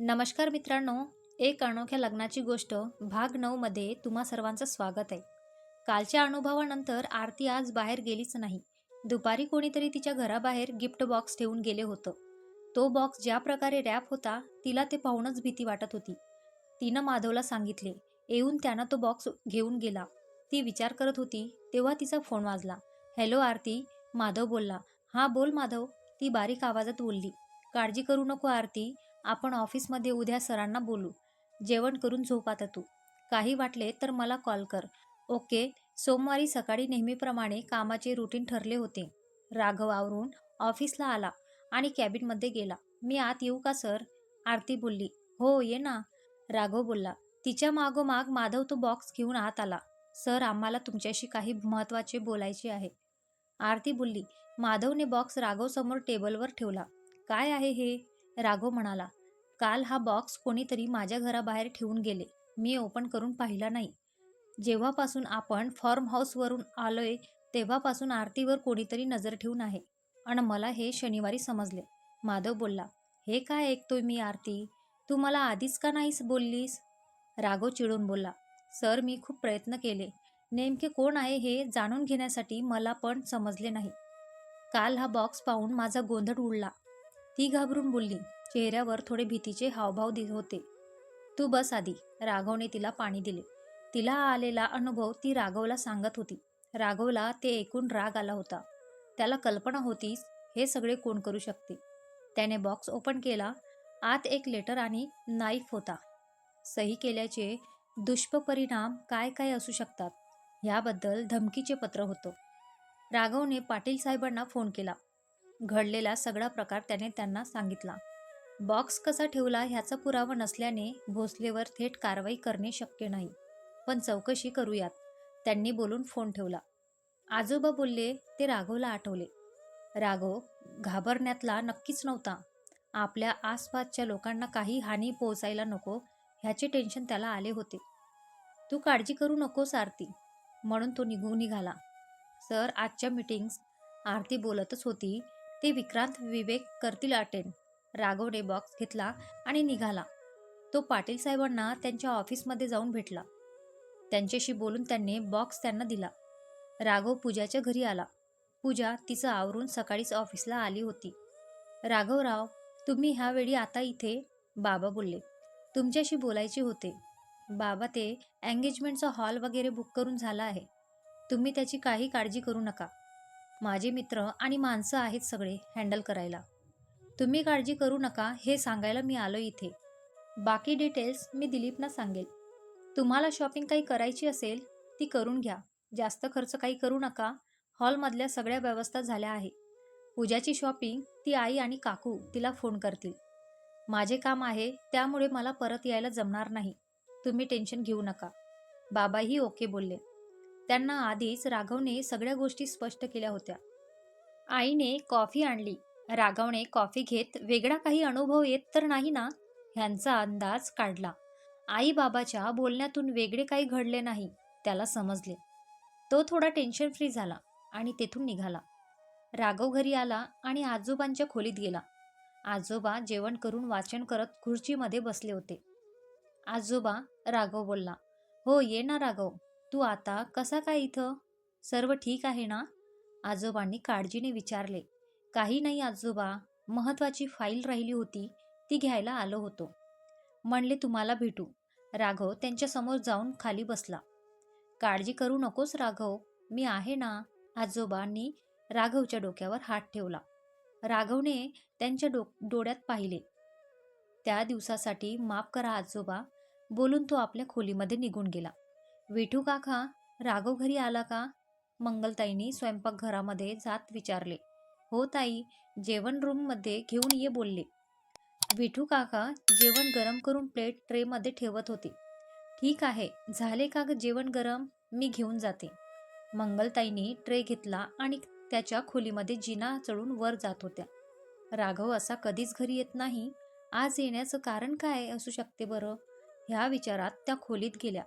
नमस्कार मित्रांनो एक अनोख्या लग्नाची गोष्ट भाग नऊमध्ये तुम्हा सर्वांचं स्वागत आहे. कालच्या अनुभवानंतर आरती आज बाहेर गेलीच नाही. दुपारी कोणीतरी तिच्या घराबाहेर गिफ्ट बॉक्स ठेवून गेले होतं. तो बॉक्स ज्या प्रकारे रॅप होता तिला ते पाहूनच भीती वाटत होती. तिनं माधवला सांगितले येऊन त्यानं तो बॉक्स घेऊन गेला. ती विचार करत होती तेव्हा तिचा फोन वाजला. हॅलो आरती माधव बोलला. हां बोल माधव. ती बारीक आवाजात बोलली. काळजी करू नको आरती आपण ऑफिसमध्ये उद्या सरांना बोलू. जेवण करून झोप आता तू. काही वाटले तर मला कॉल कर. ओके. सोमवारी सकाळी नेहमीप्रमाणे कामाचे रुटीन ठरले होते. राघव आवरून ऑफिसला आला आणि कॅबिनमध्ये गेला. मी आत येऊ का सर? आरती बोलली. हो ये ना. राघव बोलला. तिच्या मागोमाग माधव तो बॉक्स घेऊन आत आला. सर आम्हाला तुमच्याशी काही महत्त्वाचे बोलायचे आहे. आरती बोलली. माधवने बॉक्स राघवसमोर टेबलवर ठेवला. काय आहे हे? राघव म्हणाला. काल हा बॉक्स कोणीतरी माझ्या घराबाहेर ठेवून गेले. मी ओपन करून पाहिला नाही. जेव्हापासून आपण फॉर्म हाऊसवरून आलोय तेव्हापासून आरतीवर कोणीतरी नजर ठेवून आहे. आणि मला हे शनिवारी समजले. माधव बोलला हे काय ऐकतोय मी आरती? तू मला आधीच का नाहीस बोललीस? राघव चिडून बोलला सर मी खूप प्रयत्न केले. नेमके कोण आहे हे जाणून घेण्यासाठी मला पण समजले नाही. काल हा बॉक्स पाहून माझा गोंधळ उडला. ती घाबरून बोलली चेहऱ्यावर थोडे भीतीचे हावभाव दि होते. तू बस आधी. राघवने तिला पाणी दिले. तिला आलेला अनुभव ती राघवला सांगत होती. राघवला ते ऐकून राग आला होता. त्याला कल्पना होतीच हे सगळे कोण करू शकते? त्याने बॉक्स ओपन केला. आत एक लेटर आणि नाईफ होता. सही केल्याचे दुष्परिणाम काय काय असू शकतात ह्याबद्दल धमकीचे पत्र होतं. राघवने पाटील साहेबांना फोन केला. घडलेला सगळा प्रकार त्याने त्यांना सांगितला. बॉक्स कसा ठेवला ह्याचा पुरावा नसल्याने भोसलेवर थेट कारवाई करणे शक्य नाही. पण चौकशी करूयात. त्यांनी बोलून फोन ठेवला. आजोबा बोलले ते राघवला आठवले. राघव घाबरण्यातला नक्कीच नव्हता. आपल्या आसपासच्या लोकांना काही हानी पोहोचायला नको ह्याचे टेन्शन त्याला आले होते. तू काळजी करू नकोस आरती म्हणून तो निघून निघाला. सर आजच्या मीटिंग्स आरती बोलतच होती ते विक्रांत विवेक करतील अटेंड. राघवने बॉक्स घेतला आणि निघाला. तो पाटील साहेबांना त्यांच्या ऑफिसमध्ये जाऊन भेटला. त्यांच्याशी बोलून त्यांनी बॉक्स त्यांना दिला. राघव पूजाच्या घरी आला. पूजा तिचं आवरून सकाळीच ऑफिसला आली होती. राघवराव तुम्ही ह्यावेळी आता इथे? बाबा बोलले. तुमच्याशी बोलायचे होते. बाबा ते एंगेजमेंटचा हॉल वगैरे बुक करून झाला आहे. तुम्ही त्याची काही काळजी करू नका. माझे मित्र आणि माणसं आहेत सगळे हँडल करायला. तुम्ही काळजी करू नका हे सांगायला मी आलो इथे. बाकी डिटेल्स मी दिलीपना सांगेल. तुम्हाला शॉपिंग काही करायची असेल ती करून घ्या. जास्त खर्च काही करू नका. हॉलमधल्या सगळ्या व्यवस्था झाल्या आहे. पूजाची शॉपिंग ती आई आणि काकू तिला फोन करतील. माझे काम आहे त्यामुळे मला परत यायला जमणार नाही. तुम्ही टेन्शन घेऊ नका. बाबाही ओके बोलले. त्यांना आधीच राघवने सगळ्या गोष्टी स्पष्ट केल्या होत्या. आईने कॉफी आणली. राघवने कॉफी घेत वेगळा काही अनुभव येत तर नाही ना? ह्यांचा अंदाज काढला. आई बाबाच्या बोलण्यातून वेगळे काही घडले नाही त्याला समजले. तो थोडा टेन्शन फ्री झाला आणि तेथून निघाला. राघव घरी आला आणि आजोबांच्या खोलीत गेला. आजोबा जेवण करून वाचन करत खुर्चीमध्ये बसले होते. आजोबा राघव बोलला हो ये ना राघव. तू आता कसा काय इथं? सर्व ठीक आहे ना? आजोबांनी काळजीने विचारले. काही नाही आजोबा महत्वाची फाईल राहिली होती ती घ्यायला आलो होतो. म्हणले तुम्हाला भेटू. राघव त्यांच्यासमोर जाऊन खाली बसला. काळजी करू नकोस राघव मी आहे ना आजोबांनी राघवच्या डोक्यावर हात ठेवला. राघवने त्यांच्या डो डोळ्यात पाहिले. त्या दिवसासाठी माफ करा आजोबा बोलून तो आपल्या खोलीमध्ये निघून गेला. विठू काका राघव घरी आला का? मंगलताईंनी स्वयंपाकघरामध्ये जात विचारले. हो ताई जेवण रूममध्ये घेऊन ये बोलले. विठू काका जेवण गरम करून प्लेट ट्रेमध्ये ठेवत होते. ठीक आहे झाले का जेवण गरम? मी घेऊन जाते. मंगलताईंनी ट्रे घेतला आणि त्याच्या खोलीमध्ये जिना चढून वर जात होत्या. राघव असा कधीच घरी येत नाही. आज येण्याचं कारण काय असू शकते बरं? ह्या विचारात त्या खोलीत गेल्या.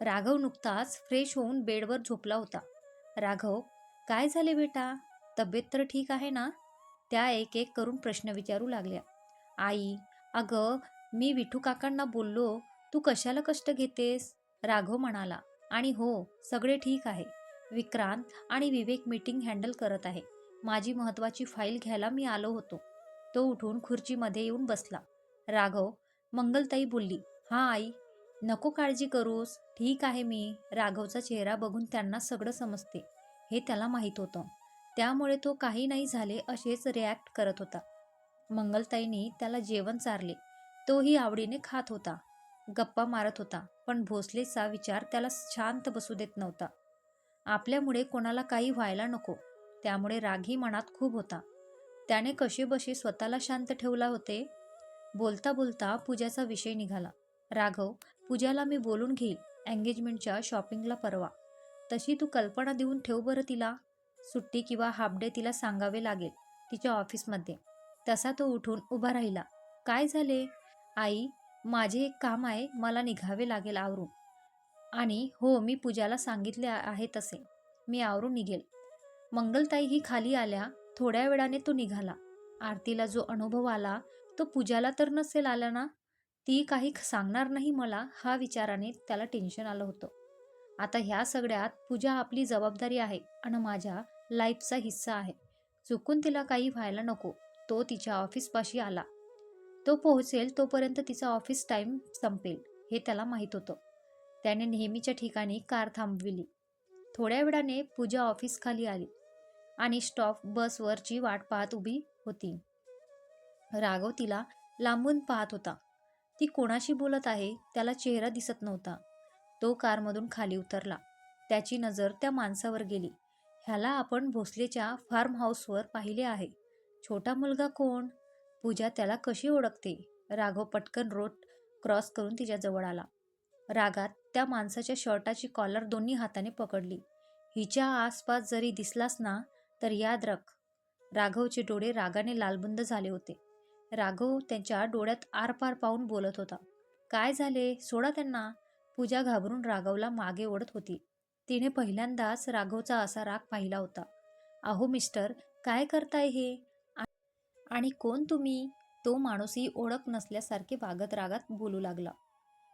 राघव नुकताच फ्रेश होऊन बेडवर झोपला होता. राघव काय झाले बेटा? तब्येत तर ठीक आहे ना? त्या एक एक करून प्रश्न विचारू लागल्या. आई अगं मी विठू काकांना बोललो तू कशाला कष्ट घेतेस? राघव म्हणाला. आणि हो सगळे ठीक आहे. विक्रांत आणि विवेक मीटिंग हँडल करत आहे. माझी महत्वाची फाईल घ्यायला मी आलो होतो. तो उठून खुर्चीमध्ये येऊन बसला. राघव मंगलताई बोलली. हां आई. नको काळजी करूस. ठीक आहे मी. राघवचा चेहरा बघून त्यांना सगळं समजते. हे त्याला माहीत होतं. त्यामुळे तो काही नाही झाले असेच रिॲक्ट करत होता. मंगलताईंनी त्याला जेवण चारले. तोही आवडीने खात होता. गप्पा मारत होता पण भोसलेचा विचार त्याला शांत बसू देत नव्हता. आपल्यामुळे कोणाला काही व्हायला नको त्यामुळे रागही मनात खूप होता. त्याने कसेबसे स्वतःला शांत ठेवला होते? बोलता बोलता पूजाचा विषय निघाला. राघव पूजाला मी बोलून घेईल एंगेजमेंटच्या शॉपिंगला परवा. तशी तू कल्पना देऊन ठेव बरं तिला. सुट्टी किंवा हाफ डे तिला सांगावे लागेल तिच्या ऑफिसमध्ये तसा तो उठून उभा राहिला. काय झाले? आई माझे एक काम आहे मला निघावे लागेल आवरून. आणि हो मी पूजाला सांगितले आहे तसे. मी आवरून निघेल. मंगलताई ही खाली आल्या. थोड्या वेळाने तो निघाला. आरतीला जो अनुभव आला तो पूजाला तर नसेल आला ना? ती काही सांगणार नाही मला हा विचाराने त्याला टेन्शन आलं होतं. आता ह्या सगळ्यात पूजा आपली जबाबदारी आहे आणि माझ्या लाईफचा हिस्सा आहे. चुकून तिला काही व्हायला नको. तो तिच्या ऑफिसपाशी आला. तो पोहोचेल तोपर्यंत तिचा ऑफिस टाईम संपेल हे त्याला माहीत होतं. त्याने नेहमीच्या ठिकाणी कार थांबविली. थोड्या वेळाने पूजा ऑफिस खाली आली आणि स्टॉप बसवरची वाट पाहत उभी होती. राघव तिला लांबून पाहत होता. ती कोणाशी बोलत आहे त्याला चेहरा दिसत नव्हता. तो कारमधून खाली उतरला. त्याची नजर त्या माणसावर गेली. ह्याला आपण भोसलेच्या फार्म हाऊसवर पाहिले आहे. छोटा मुलगा कोण? पूजा त्याला कशी ओळखते? राघव पटकन रोड क्रॉस करून तिच्याजवळ आला. रागात त्या माणसाच्या शर्टाची कॉलर दोन्ही हाताने पकडली. हिच्या आसपास जरी दिसलास ना तर याद रख. राघवचे डोळे रागाने लालबुंद झाले होते. राघव त्यांच्या डोळ्यात आरपार पाहून बोलत होता. काय झाले? सोडा त्यांना. पूजा घाबरून राघवला मागे ओढत होती. तिने पहिल्यांदाच राघवचा असा राग पाहिला होता. अहो मिस्टर काय करताय हे? आणि कोण तुम्ही? तो माणूसही ओळख नसल्यासारखे वागत रागात बोलू लागला.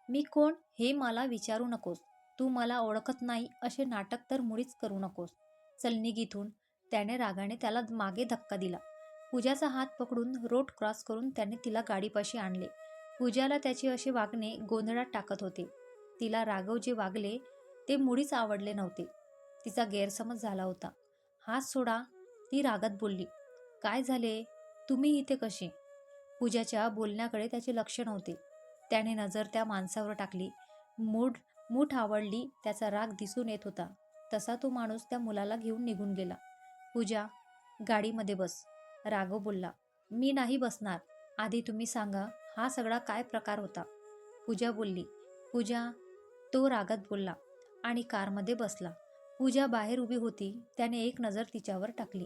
मी कोण? हे मला विचारू नकोस. तू मला ओळखत नाही असे नाटक तर मुळीच करू नकोस. चल निघ त्याने रागाने त्याला मागे धक्का दिला. पूजाचा हात पकडून रोड क्रॉस करून त्याने तिला गाडीपाशी आणले. पूजाला त्याचे असे वागणे गोंधळात टाकत होते. तिला राघव जे वागले ते मुळीच आवडले नव्हते. तिचा गैरसमज झाला होता. हात सोडा ती रागात बोलली. काय झाले? तुम्ही इथे कसे? पूजाच्या बोलण्याकडे त्याचे लक्ष नव्हते. त्याने नजर त्या माणसावर टाकली. मूड मूठ आवडली त्याचा राग दिसून येत होता. तसा तो माणूस त्या मुलाला घेऊन निघून गेला. पूजा गाडीमध्ये बस. राघव बोलला. मी नाही बसणार. आधी तुम्ही सांगा हा सगळा काय प्रकार होता? पूजा बोलली. पूजा तो रागात बोलला आणि कारमध्ये बसला. पूजा बाहेर उभी होती. त्याने एक नजर तिच्यावर टाकली.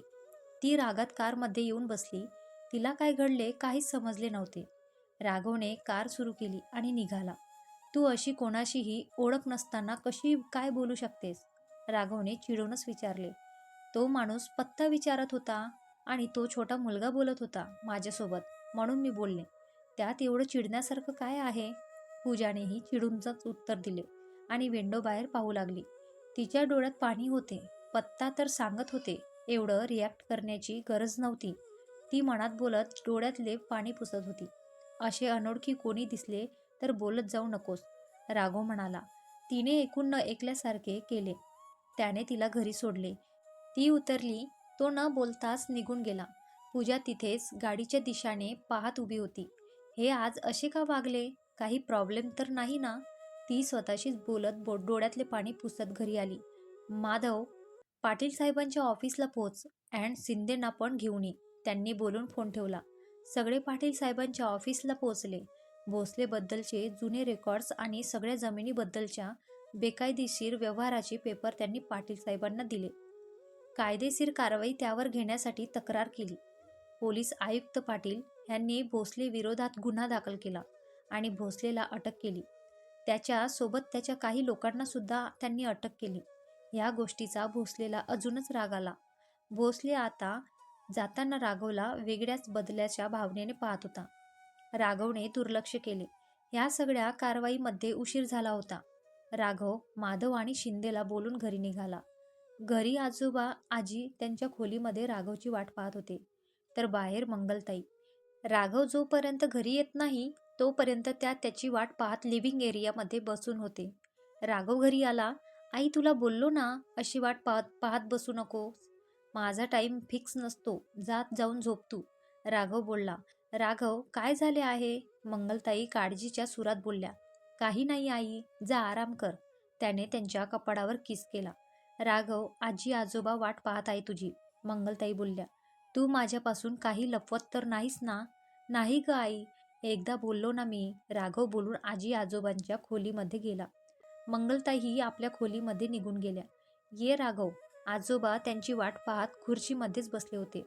ती रागात कारमध्ये येऊन बसली. तिला काय घडले काहीच समजले नव्हते. राघवने कार सुरू केली आणि निघाला. तू अशी कोणाशीही ओळख नसताना कशी काय बोलू शकतेस? राघवने चिडूनच विचारले. तो माणूस पत्ता विचारत होता आणि तो छोटा मुलगा बोलत होता माझ्यासोबत म्हणून मी बोलले. त्यात एवढं चिडण्यासारखं काय आहे? पूजानेही चिडूनच उत्तर दिले. आणि विंडो बाहेर पाहू लागली. तिच्या डोळ्यात पाणी होते. पत्ता तर सांगत होते. एवढं रिॲक्ट करण्याची गरज नव्हती. ती मनात बोलत डोळ्यातले पाणी पुसत होती. असे अनोळखी कोणी दिसले तर बोलत जाऊ नकोस राघव म्हणाला. तिने ऐकून न ऐकल्यासारखे केले. त्याने तिला घरी सोडले. ती उतरली. तो न बोलताच निघून गेला. पूजा तिथेच गाडीच्या दिशाने पाहत उभी होती. हे आज असे का वागले? काही प्रॉब्लेम तर नाही ना? ती स्वतःशीच बोलत बो डोळ्यातले पाणी पुसत घरी आली. माधव पाटील साहेबांच्या ऑफिसला पोच अँड शिंदेना पण घेऊन ये त्यांनी बोलून फोन ठेवला. सगळे पाटील साहेबांच्या ऑफिसला पोचले भोसलेबद्दलचे जुने रेकॉर्ड्स आणि सगळ्या जमिनीबद्दलच्या बेकायदेशीर व्यवहाराचे पेपर त्यांनी पाटील साहेबांना दिले. कायदेशीर कारवाई त्यावर घेण्यासाठी तक्रार केली. पोलीस आयुक्त पाटील यांनी भोसले विरोधात गुन्हा दाखल केला आणि भोसलेला अटक केली. त्याच्या सोबत त्याच्या काही लोकांना सुद्धा त्यांनी अटक केली. या गोष्टीचा भोसलेला अजूनच राग आला. भोसले आता जाताना राघवला वेगळ्याच बदल्याच्या भावनेने पाहत होता. राघवने दुर्लक्ष केले. या सगळ्या कारवाईमध्ये उशीर झाला होता. राघव माधव आणि शिंदेला बोलून घरी निघाला. घरी आजोबा आजी त्यांच्या खोलीमध्ये राघवची वाट पाहत होते. तर बाहेर मंगलताई. राघव जोपर्यंत घरी येत नाही तोपर्यंत त्या त्याची वाट पाहत लिव्हिंग एरियामध्ये बसून होते. राघव घरी आला आई तुला बोललो ना अशी वाट पाहत पाहत बसू नको माझा टाईम फिक्स नसतो जात जाऊन झोप तू. राघव बोलला राघव काय झाले आहे? मंगलताई काळजीच्या सुरात बोलल्या काही नाही आई जा आराम कर. त्याने त्यांच्या कपाडावर किस केला. राघव आजी आजोबा वाट पाहत आहे तुझी. मंगलताई बोलल्या तू माझ्यापासून काही लपवत तर नाहीस ना? नाही ग आई एकदा बोललो ना मी राघव बोलून आजी आजोबांच्या खोलीमध्ये गेला. मंगलताईही आपल्या खोलीमध्ये निघून गेल्या. ये राघव. आजोबा त्यांची वाट पाहत खुर्चीमध्येच बसले होते.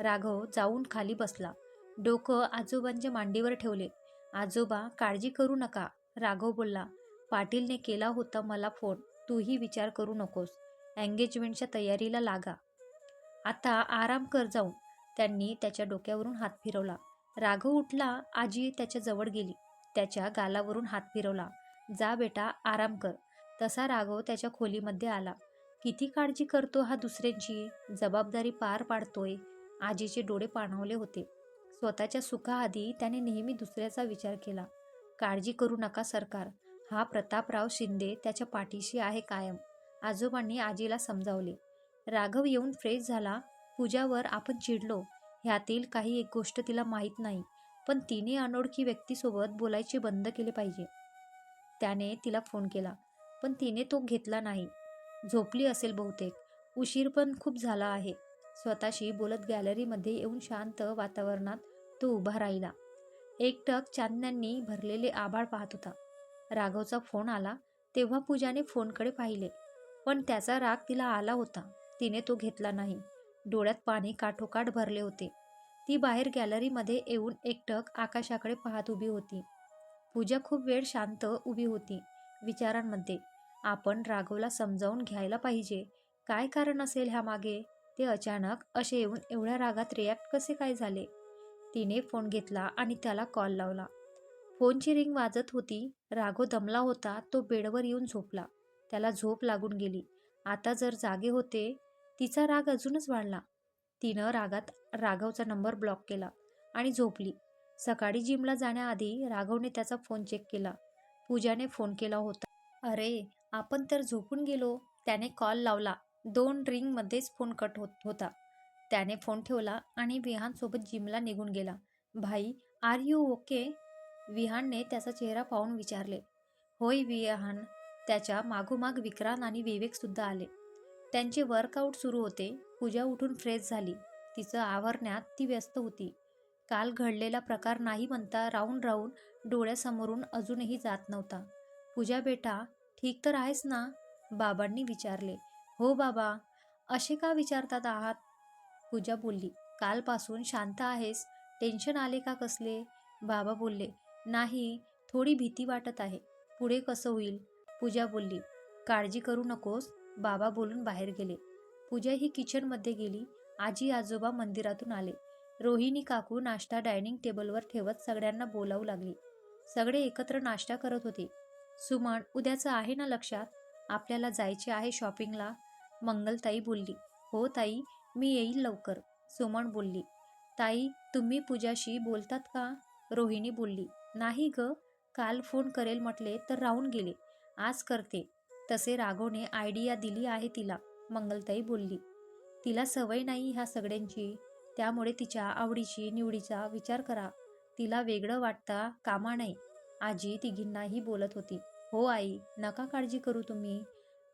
राघव जाऊन खाली बसला. डोकं आजोबांच्या मांडीवर ठेवले. आजोबा काळजी करू नका राघव बोलला. पाटीलने केला होता मला फोन. तूही विचार करू नकोस. एंगेजमेंटच्या तयारीला लागा. आता आराम कर जाऊन. त्यांनी त्याच्या डोक्यावरून हात फिरवला. राघव उठला आजी त्याच्याजवळ गेली. त्याच्या गालावरून हात फिरवला. जा बेटा आराम कर. तसा राघव त्याच्या खोलीमध्ये आला. किती काळजी करतो हा दुसऱ्यांची? जबाबदारी पार पाडतोय. आजीचे डोळे पाणवले होते. स्वतःच्या सुखाआधी त्याने नेहमी दुसऱ्याचा विचार केला. काळजी करू नका सरकार. हा प्रतापराव शिंदे त्याच्या पाठीशी आहे कायम. आजोबांनी आजीला समजावले. राघव येऊन फ्रेश झाला. पूजावर आपण चिडलो. ह्यातील काही एक गोष्ट तिला माहीत नाही पण तिने अनोळखी व्यक्तीसोबत बोलायचे बंद केले पाहिजे. त्याने तिला फोन केला पण तिने तो घेतला नाही. झोपली असेल बहुतेक उशीर पण खूप झाला आहे. स्वतःशी बोलत गॅलरीमध्ये येऊन शांत वातावरणात तो उभा राहिला. एकटक चांदण्यांनी भरलेले आभाळ पाहत होता. राघवचा फोन आला तेव्हा पूजाने फोनकडे पाहिले पण त्याचा राग तिला आला होता. तिने तो घेतला नाही. डोळ्यात पाणी काठोकाठ भरले होते. ती बाहेर गॅलरीमध्ये येऊन एकटक आकाशाकडे पाहत उभी होती. पूजा खूप वेळ शांत उभी होती. विचारांमध्ये आपण राघवला समजावून घ्यायला पाहिजे. काय कारण असेल ह्यामागे ते अचानक असे येऊन एवढ्या रागात रिॲक्ट कसे काय झाले? तिने फोन घेतला आणि त्याला कॉल लावला. फोनची रिंग वाजत होती. राघव दमला होता. तो बेडवर येऊन झोपला. त्याला झोप लागून गेली. आता जर जागे होते तिचा राग अजूनच वाढला. तिनं रागात राघवचा नंबर ब्लॉक केला आणि झोपली. सकाळी जिमला जाण्याआधी राघवने त्याचा फोन चेक केला. पूजाने फोन केला होता. अरे आपण तर झोपून गेलो. त्याने कॉल लावला. दोन रिंगमध्येच फोन कट होत होता. त्याने फोन ठेवला आणि विहानसोबत जिमला निघून गेला. भाई आर यू ओके? विहानने त्याचा चेहरा पाहून विचारले. होय विहान. त्याच्या मागोमाग विक्रांत आणि विवेकसुद्धा आले. त्यांचे वर्कआउट सुरू होते. पूजा उठून फ्रेश झाली. तिचं आवरण्यात ती व्यस्त होती. काल घडलेला प्रकार नाही म्हणता राहून राहून डोळ्यासमोरून अजूनही जात नव्हता. पूजा बेटा ठीक तर आहेस ना? बाबांनी विचारले. हो बाबा. असे का विचारतात आहात? पूजा बोलली. कालपासून शांत आहेस. टेन्शन आले का कसले? बाबा बोलले. नाही थोडी भीती वाटत आहे. पुढे कसं होईल? पूजा बोलली. काळजी करू नकोस. बाबा बोलून बाहेर गेले. पूजा ही किचनमध्ये गेली. आजी आजोबा मंदिरातून आले. रोहिणी काकू नाश्ता डायनिंग टेबलवर ठेवत सगळ्यांना बोलावू लागली. सगळे एकत्र नाश्ता करत होते. सुमन उद्याचं आहे ना लक्षात? आपल्याला जायचे आहे शॉपिंगला मंगलताई बोलली. हो ताई मी येईल लवकर. सुमन बोलली. ताई तुम्ही पूजाशी बोलतात का? रोहिणी बोलली. नाही ग काल फोन करेल म्हटले तर राहून गेले. आज करते. तसे राघवने आयडिया दिली आहे तिला. मंगलताई बोलली तिला सवय नाही ह्या सगळ्यांची. त्यामुळे तिच्या आवडीची निवडीचा विचार करा. तिला वेगळं वाटता कामा नाही आजी तिघींनाही बोलत होती हो आई नका काळजी करू तुम्ही.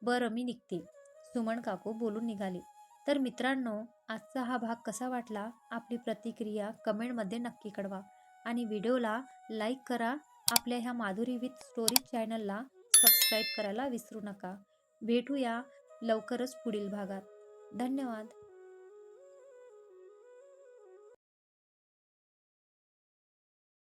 बरं मी निघते. सुमन काकू बोलून निघाले तर मित्रांनो आजचा हा भाग कसा वाटला? आपली प्रतिक्रिया कमेंटमध्ये नक्की कळवा. आणि व्हिडिओला लाईक करा. आपल्या ह्या माधुरी विथ स्टोरी चॅनलला सबस्क्राईब करायला विसरू नका. भेटूया लवकरच पुढील भागात. धन्यवाद.